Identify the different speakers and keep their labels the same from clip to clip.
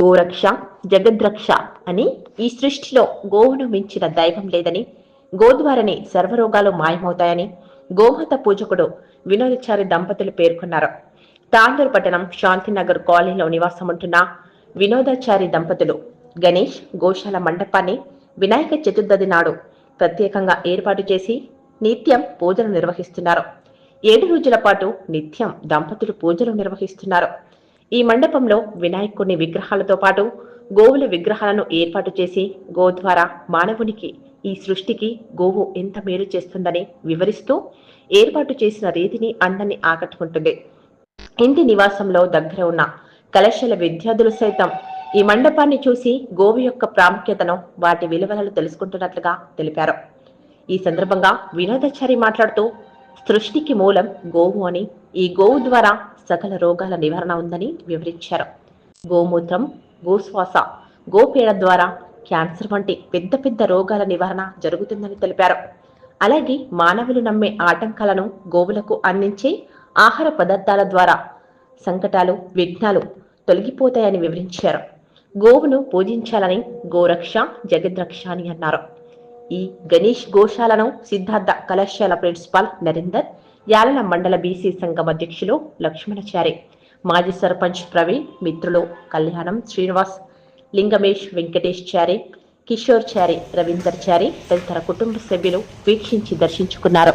Speaker 1: గోరక్ష జగద్రక్ష అని ఈ సృష్టిలో గోవును మించిన దైవం లేదని గోద్వారని సర్వరోగాలు మాయమవుతాయని గోమాత పూజకుడు వినోదచారి దంపతులు పేర్కొన్నారు. తాండూరు పట్టణం శాంతినగర్ కాలనీలో నివాసముంటున్న వినోదాచారి దంపతులు గణేష్ గోశాల మండపాన్ని వినాయక చతుర్థి నాడు ప్రత్యేకంగా ఏర్పాటు చేసి నిత్యం పూజలు నిర్వహిస్తున్నారు. ఏడు రోజుల పాటు నిత్యం దంపతులు పూజలు నిర్వహిస్తున్నారు. ఈ మండపంలో వినాయకుడిని విగ్రహాలతో పాటు గోవుల విగ్రహాలను ఏర్పాటు చేసి గో ద్వారా మానవునికి ఈ సృష్టికి గోవు ఎంత మేలు చేస్తుందని వివరిస్తూ ఏర్పాటు చేసిన రీతిని అందరినీ ఆకట్టుకుంటుంది. ఇంటి నివాసంలో దగ్గర ఉన్న కళాశాల విద్యార్థులు సైతం ఈ మండపాన్ని చూసి గోవు యొక్క ప్రాముఖ్యతను వాటి విలువలను తెలుసుకుంటున్నట్లుగా తెలిపారు. ఈ సందర్భంగా వినోదాచారి మాట్లాడుతూ సృష్టికి మూలం గోవు అని ఈ గోవు ద్వారా సకల రోగాల నివారణ ఉందని వివరించారు. గోమూత్రం గోశ్వాస గోపేడ ద్వారా క్యాన్సర్ వంటి పెద్ద పెద్ద రోగాల నివారణ జరుగుతుందని తెలిపారు. అలాగే మానవులు నమ్మే ఆటంకాలను గోవులకు అందించే ఆహార పదార్థాల ద్వారా సంకటాలు విఘ్నాలు తొలగిపోతాయని వివరించారు. గోవును పూజించాలని గోరక్ష జగద్రక్ష అని అన్నారు. ఈ గణేష్ గోశాలను సిద్ధార్థ కళాశాల ప్రిన్సిపాల్ నరేందర్ యాలల మండల బీసీ సంఘం అధ్యక్షులు లక్ష్మణచారి మాజీ సర్పంచ్ ప్రవీణ్ మిత్రులు కళ్యాణం శ్రీనివాస్ లింగమేష్ వెంకటేష్ చారి కిషోర్ చారి రవీందర్ చారి తదితర కుటుంబ సభ్యులు వీక్షించి దర్శించుకున్నారు.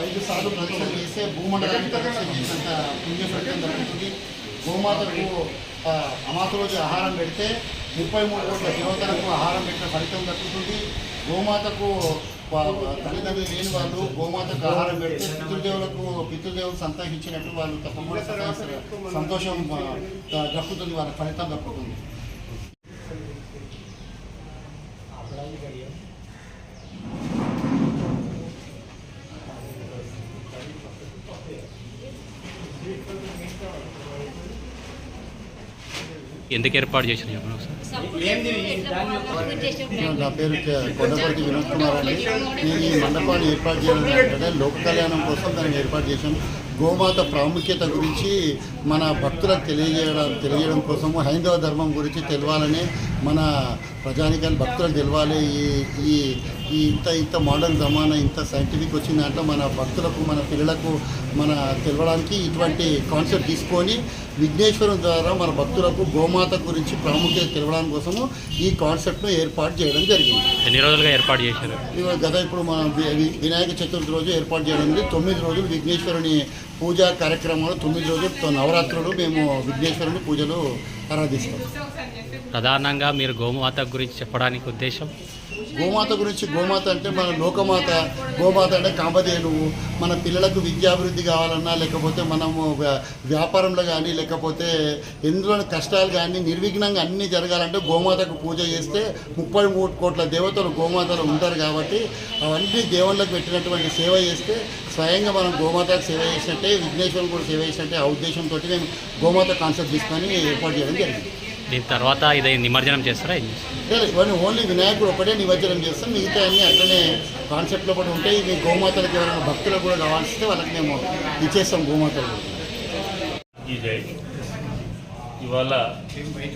Speaker 2: ఐదు సార్లు ప్రదక్షిణ చేస్తే భూమండలానికి ప్రదక్షిణ చేసినంత దక్కుతుంది గోమాతకు ఆ, అమాత రోజు ఆహారం పెడితే ముప్పై మూడు కోట్ల దేవతలకు ఆహారం పెట్టిన ఫలితం దక్కుతుంది గోమాతకు తల్లిదండ్రులు లేని వాళ్ళు గోమాతకు ఆహారం పెడితే పితృదేవులకు పితృదేవులు సంతోషించినట్టు వాళ్ళు తప్పకుండా సంతోషం దక్కుతుంది వాళ్ళ ఫలితం దక్కుతుంది
Speaker 3: ఎందుకు ఏర్పాటు చేసిన
Speaker 2: నా పేరు కొండపర్తి వినోద్ కుమార్ అండి. నేను ఈ మండపాన్ని ఏర్పాటు చేయడం ఏంటంటే లోక కళ్యాణం కోసం దాన్ని ఏర్పాటు చేశాను గోమాత ప్రాముఖ్యత గురించి మన భక్తులకు తెలియజేయడం తెలియజేయడం కోసము హైందవ ధర్మం గురించి తెలవాలని మన ప్రజానికాన్ని భక్తులకు తెలవాలి. ఈ ఈ ఈ ఇంత ఇంత మోడర్న్ జమానా ఇంత సైంటిఫిక్ వచ్చిన దాంట్లో మన భక్తులకు మన పిల్లలకు మన తెలవడానికి ఇటువంటి కాన్సెప్ట్ తీసుకొని విఘ్నేశ్వరం ద్వారా మన భక్తులకు గోమాత గురించి ప్రాముఖ్యత తెలవడానికి కోసము ఈ కాన్సెప్ట్ను ఏర్పాటు చేయడం జరిగింది.
Speaker 3: ఎన్ని రోజులుగా ఏర్పాటు చేశారు?
Speaker 2: గత ఇప్పుడు మన వినాయక చతుర్థి రోజు ఏర్పాటు చేయడం జరిగింది. తొమ్మిది రోజులు విఘ్నేశ్వరుని పూజా కార్యక్రమాలు తొమ్మిది రోజులు నవరాత్రులు మేము విఘ్నేశ్వరుని పూజలు ఆరాధిస్తాం.
Speaker 3: ప్రధానంగా మీరు గోమాత గురించి చెప్పడానికి ఉద్దేశం?
Speaker 2: గోమాత గురించి గోమాత అంటే మన లోకమాత గోమాత అంటే కాంబదేనువు మన పిల్లలకు విద్యాభివృద్ధి కావాలన్నా లేకపోతే మనము వ్యాపారంలో కానీ లేకపోతే ఎందులోని కష్టాలు కానీ నిర్విఘ్నంగా అన్నీ జరగాలంటే గోమాతకు పూజ చేస్తే ముప్పై మూడు కోట్ల దేవతలు గోమాతలు ఉంటారు కాబట్టి అవన్నీ దేవుళ్ళకు పెట్టినటువంటి సేవ చేస్తే స్వయంగా మనం గోమాతకు సేవ చేసినట్టే విఘ్నేశ్వరం కూడా సేవ చేసినట్టే ఆ ఉద్దేశంతో మేము గోమాత కాన్సెప్ట్ తీసుకొని ఏర్పాటు చేయడం జరిగింది.
Speaker 3: దీని తర్వాత ఇది నిమజ్జనం చేస్తారా?
Speaker 2: ఇవన్నీ ఓన్లీ వినాయకుడు ఒకటే నిమజ్జనం చేస్తాం మిగతా అన్ని అట్లనే కాన్సెప్ట్లో కూడా ఉంటాయి. మీ గోమాతలకు ఎవరైనా భక్తులకు కూడా కావాల్సితే వాళ్ళకి మేము ఇచ్చేస్తాం గోమాతలు.
Speaker 4: ఇవాళ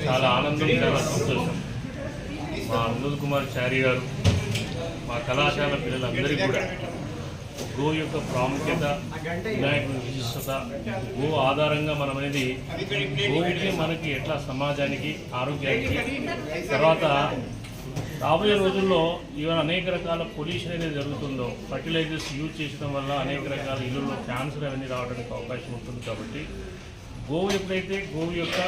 Speaker 4: చాలా ఆనందం చాలా సంతోషం. మా వినోద్ కుమార్ చారి గారు మా కళాశాల పిల్లలందరికీ కూడా గో యొక్క ప్రాముఖ్యత వినాయకుడి విశిష్టత గో ఆధారంగా మనం అనేది గోకి మనకి ఎట్లా సమాజానికి ఆరోగ్యానికి తర్వాత రాబోయే రోజుల్లో ఈవెన్ అనేక రకాల పొల్యూషన్ అనేది జరుగుతుందో ఫర్టిలైజర్స్ యూజ్ చేయడం వల్ల అనేక రకాల ఇళ్ళల్లో క్యాన్సర్ అవన్నీ రావడానికి అవకాశం ఉంటుంది కాబట్టి గోవు ఎప్పుడైతే గోవు యొక్క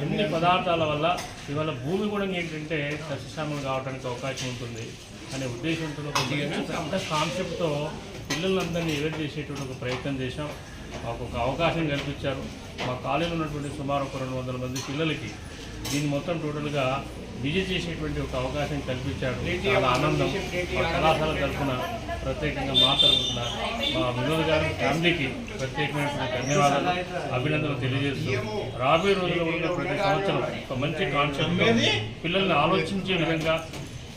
Speaker 4: అన్ని పదార్థాల వల్ల ఇవాళ భూమి కూడా ఏంటంటే సస్యశ్యామలు కావడానికి అవకాశం ఉంటుంది అనే ఉద్దేశంతో ఒక కాన్సెప్ట్తో పిల్లలందరినీ ఎవరు చేసేటువంటి ఒక ప్రయత్నం చేశాం. మాకు ఒక అవకాశం కల్పించారు. మా కాలేజీలో ఉన్నటువంటి సుమారు ఒక రెండు వందల మంది పిల్లలకి దీన్ని మొత్తం టోటల్గా విజయ్ చేసేటువంటి ఒక అవకాశం కల్పించాడు చాలా ఆనందం. మా కళాశాల తరఫున ప్రత్యేకంగా మా తరఫున మా వినోద్ గారి ఫ్యామిలీకి ప్రత్యేకమైనటువంటి ధన్యవాదాలు అభినందనలు తెలియజేస్తూ రాబోయే రోజుల్లో ఉన్న ప్రతి సంవత్సరం ఒక మంచి కాన్సెప్ట్ పిల్లల్ని ఆలోచించే విధంగా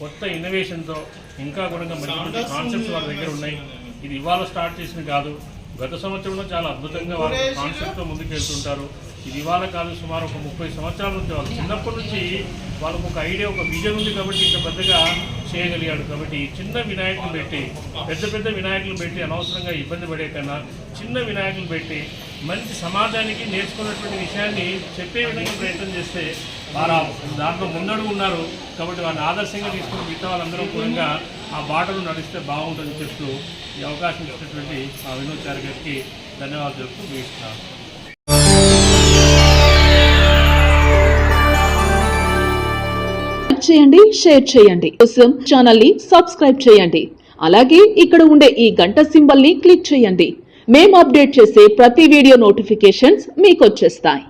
Speaker 4: కొత్త ఇన్నోవేషన్తో ఇంకా కూడా మంచి మంచి కాన్సెప్ట్స్ వాళ్ళ దగ్గర ఉన్నాయి. ఇది ఇవాళ స్టార్ట్ చేసింది కాదు. గత సంవత్సరంలో చాలా అద్భుతంగా వాళ్ళు కాన్సెప్ట్తో ముందుకు వెళ్తుంటారు ఇది ఇవాళ కాదు సుమారు ఒక ముప్పై సంవత్సరాల నుంచి వాళ్ళు చిన్నప్పటి నుంచి వాళ్ళకు ఒక ఐడియా ఒక విజన్ ఉంది కాబట్టి ఇంత పెద్దగా చేయగలిగాడు. కాబట్టి చిన్న వినాయకులు పెట్టి పెద్ద పెద్ద వినాయకులు పెట్టి అనవసరంగా ఇబ్బంది పడే కన్నా చిన్న వినాయకులు పెట్టి మంచి సమాజానికి నేర్చుకున్నటువంటి విషయాన్ని చెప్పే విధంగా ప్రయత్నం చేస్తే వారు దాంట్లో ముందడుగు ఉన్నారు. కాబట్టి వారిని ఆదర్శంగా తీసుకుని మిగతా వాళ్ళందరూ కూడా ఆ బాటలు నడిస్తే బాగుంటుందని చెప్తూ ఈ అవకాశం ఇచ్చినటువంటి మా వినోద్ చారి గారికి ధన్యవాదాలు చెప్తూ ముగిస్తున్నాను.
Speaker 5: లైక్ చేయండి షేర్ చేయండి. కోసం ఛానల్ని సబ్స్క్రైబ్ చేయండి. అలాగే ఇక్కడ ఉండే ఈ గంట సింబల్ని క్లిక్ చేయండి. మేము అప్డేట్ చేసే ప్రతి వీడియో నోటిఫికేషన్స్ మీకు వచ్చేస్తాయి.